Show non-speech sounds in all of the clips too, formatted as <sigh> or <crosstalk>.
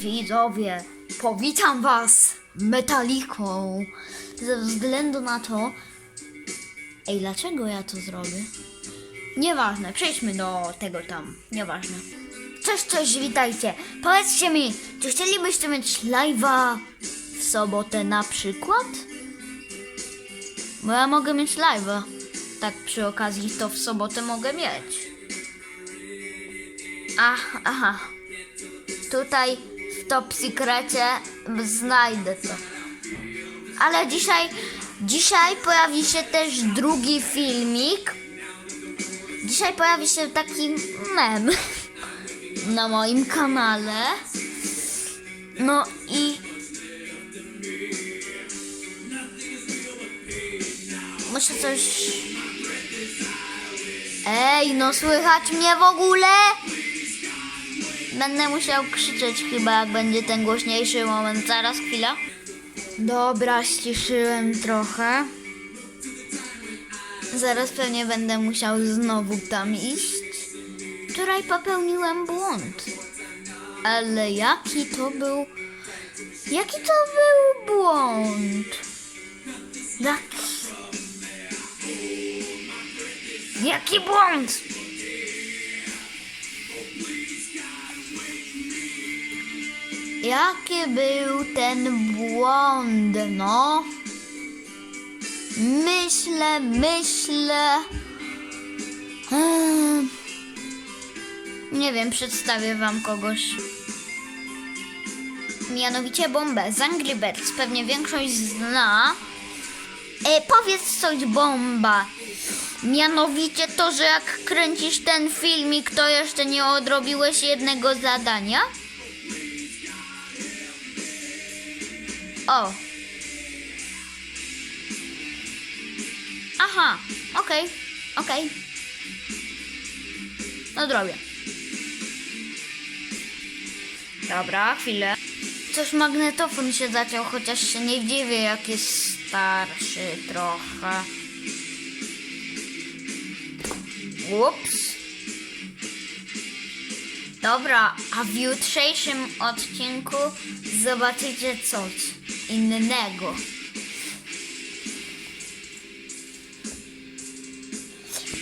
widzowie, powitam was metaliką. Ze względu na to. Ej, dlaczego ja to zrobię? Nieważne, przejdźmy do tego tam. Nieważne. Cześć, cześć, witajcie. Powiedzcie mi, czy chcielibyście mieć live'a w sobotę na przykład? Bo ja mogę mieć live'a. Tak przy okazji to w sobotę mogę mieć. Ach, aha. Tutaj Top Secrecie znajdę to. Ale dzisiaj, dzisiaj pojawi się też drugi filmik. Dzisiaj pojawi się taki mem <laughs> na moim kanale. No i muszę coś. Ej, no słychać mnie w ogóle? Będę musiał krzyczeć chyba, jak będzie ten głośniejszy moment. Zaraz, chwila. Dobra, ściszyłem trochę. Zaraz pewnie będę musiał znowu tam iść. Wczoraj popełniłem błąd. Ale jaki to był... Jaki to był błąd? Jaki... Jaki błąd? Jaki był ten błąd, no? Myślę, myślę. Hmm. Nie wiem, przedstawię wam kogoś. Mianowicie bombę z Angry Birds. Pewnie większość zna. E, powiedz coś, bomba. Mianowicie to, że jak kręcisz ten filmik, to jeszcze nie odrobiłeś jednego zadania? O. Aha, okej, okej. No zrobię. Dobra, chwilę. Coś magnetofon się zaciął, chociaż się nie dziwię, jak jest starszy trochę. Ups. Dobra, a w jutrzejszym odcinku zobaczycie coś innego.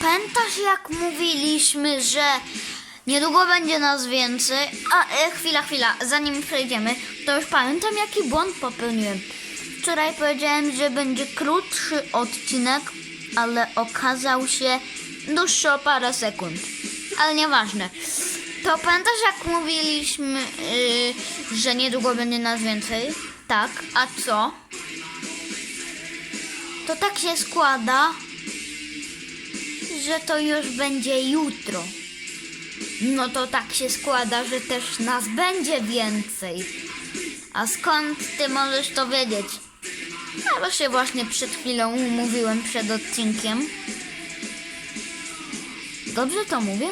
Pamiętasz jak mówiliśmy, że niedługo będzie nas więcej? A, e, chwila, chwila, zanim przejdziemy, to już pamiętam jaki błąd popełniłem. Wczoraj powiedziałem, że będzie krótszy odcinek, ale okazał się dłuższy o parę sekund. Ale nieważne. To pamiętasz jak mówiliśmy, yy, że niedługo będzie nas więcej? Tak, a co? To tak się składa, że to już będzie jutro. No to tak się składa, że też nas będzie więcej. A skąd ty możesz to wiedzieć? Ja bo się właśnie przed chwilą umówiłem przed odcinkiem. Dobrze to mówię?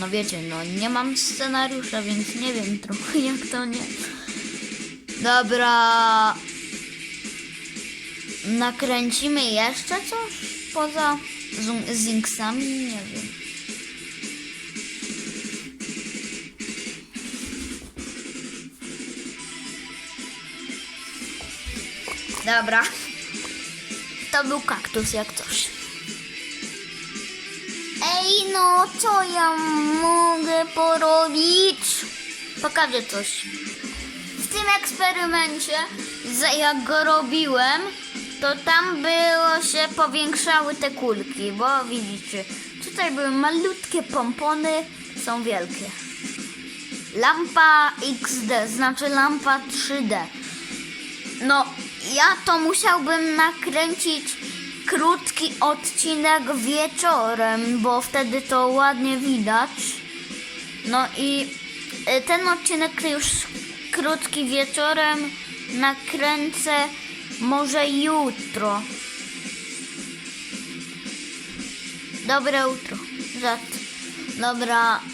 No wiecie, no nie mam scenariusza, więc nie wiem trochę <laughs> jak to nie. Dobra. Nakręcimy jeszcze coś poza Zinksami? Nie wiem. Dobra. To był kaktus jak coś. Ej, no co ja mogę porobić? Pokażę coś. W tym eksperymencie, jak go robiłem, to tam było się powiększały te kulki, bo widzicie, tutaj były malutkie pompony, są wielkie. Lampa XD, znaczy lampa 3D. No, ja to musiałbym nakręcić krótki odcinek wieczorem, bo wtedy to ładnie widać. No i y, ten odcinek już krótki wieczorem nakręcę może jutro. Dobre jutro. Żart. Dobra. <laughs>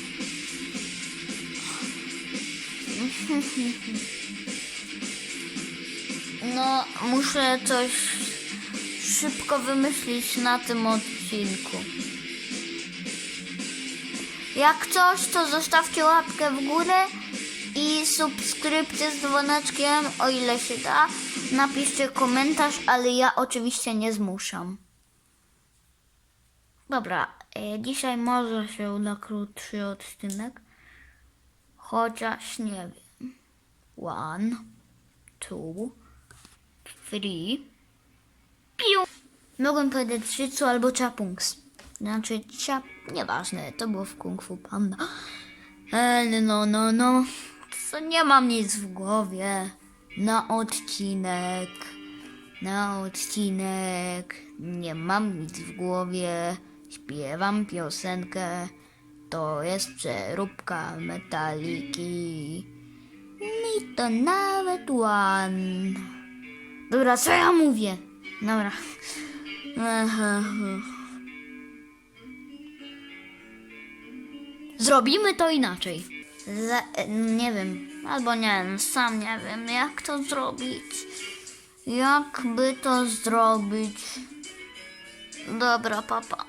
No, muszę coś szybko wymyślić na tym odcinku. Jak coś, to zostawcie łapkę w górę i subskrypcję z dzwoneczkiem, o ile się da. Napiszcie komentarz, ale ja oczywiście nie zmuszam. Dobra, e, dzisiaj może się uda krótszy odcinek. Chociaż nie wiem. One, two, three. Piu! Mogłem powiedzieć Shitsu albo Chapungs. Znaczy, chap... Nieważne, to było w Kung Fu Panda. Ale no, no, no. Co nie mam nic w głowie. Na odcinek. Na odcinek. Nie mam nic w głowie. Śpiewam piosenkę. To jest przeróbka metaliki. Mi to nawet one. Dobra, co ja mówię? Dobra. Zrobimy to inaczej. Za, nie wiem, albo nie wiem, sam nie wiem, jak to zrobić. Jak by to zrobić? Dobra, papa.